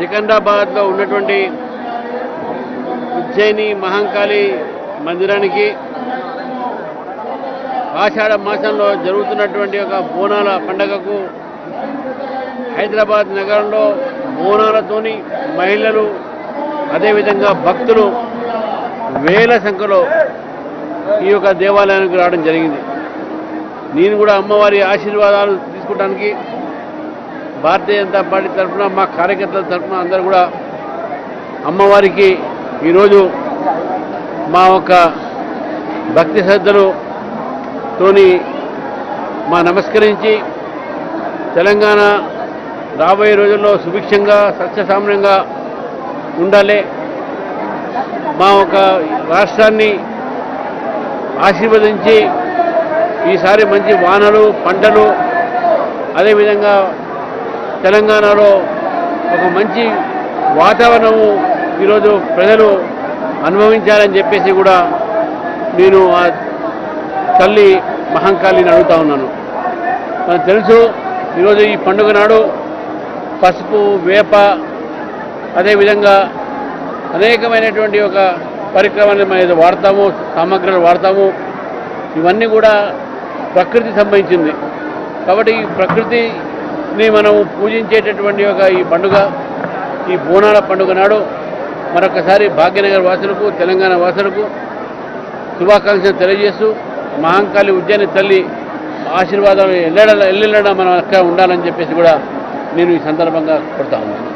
సికింద్రాబాద్లో ఉన్నటువంటి ఉజ్జయిని మహంకాళి మందిరానికి ఆషాఢ మాసంలో జరుగుతున్నటువంటి ఒక బోనాల పండగకు హైదరాబాద్ నగరంలో బోనాలతోని మహిళలు అదేవిధంగా భక్తులు వేల సంఖ్యలో ఈ యొక్క దేవాలయానికి రావడం జరిగింది. నేను కూడా అమ్మవారి ఆశీర్వాదాలు తీసుకోవడానికి భారతీయ జనతా పార్టీ తరఫున మా కార్యకర్తల తరఫున అందరూ కూడా అమ్మవారికి ఈరోజు మా యొక్క భక్తి శ్రద్ధలుతోని మా నమస్కరించి తెలంగాణ రాబోయే రోజుల్లో సుభిక్షంగా సత్యసామ్యంగా ఉండాలి. మా ఒక రాష్ట్రాన్ని ఆశీర్వదించి ఈసారి మంచి వానలు పంటలు అదేవిధంగా తెలంగాణలో ఒక మంచి వాతావరణము ఈరోజు ప్రజలు అనుభవించాలని చెప్పేసి కూడా నేను ఆ తల్లి మహంకాళిని అడుగుతా ఉన్నాను. మనకు తెలుసు ఈరోజు ఈ పండుగ నాడు పసుపు వేప అదేవిధంగా అనేకమైనటువంటి ఒక పరిక్రమలు మనం ఏదో వాడతాము సామగ్రులు వాడతాము ఇవన్నీ కూడా ప్రకృతి సంబంధించింది. కాబట్టి ఈ ని మనం పూజించేటటువంటి ఒక ఈ పండుగ ఈ బోనాల పండుగ నాడు మరొకసారి భాగ్యనగర్ వాసులకు తెలంగాణ వాసులకు శుభాకాంక్షలు తెలియజేస్తూ మహంకాళి ఉజ్జయిని తల్లి ఆశీర్వాదాలు ఎల్లెడ ఎల్లెల్లడా మనం అక్కడ ఉండాలని చెప్పేసి కూడా నేను ఈ సందర్భంగా కొడతా ఉన్నాను.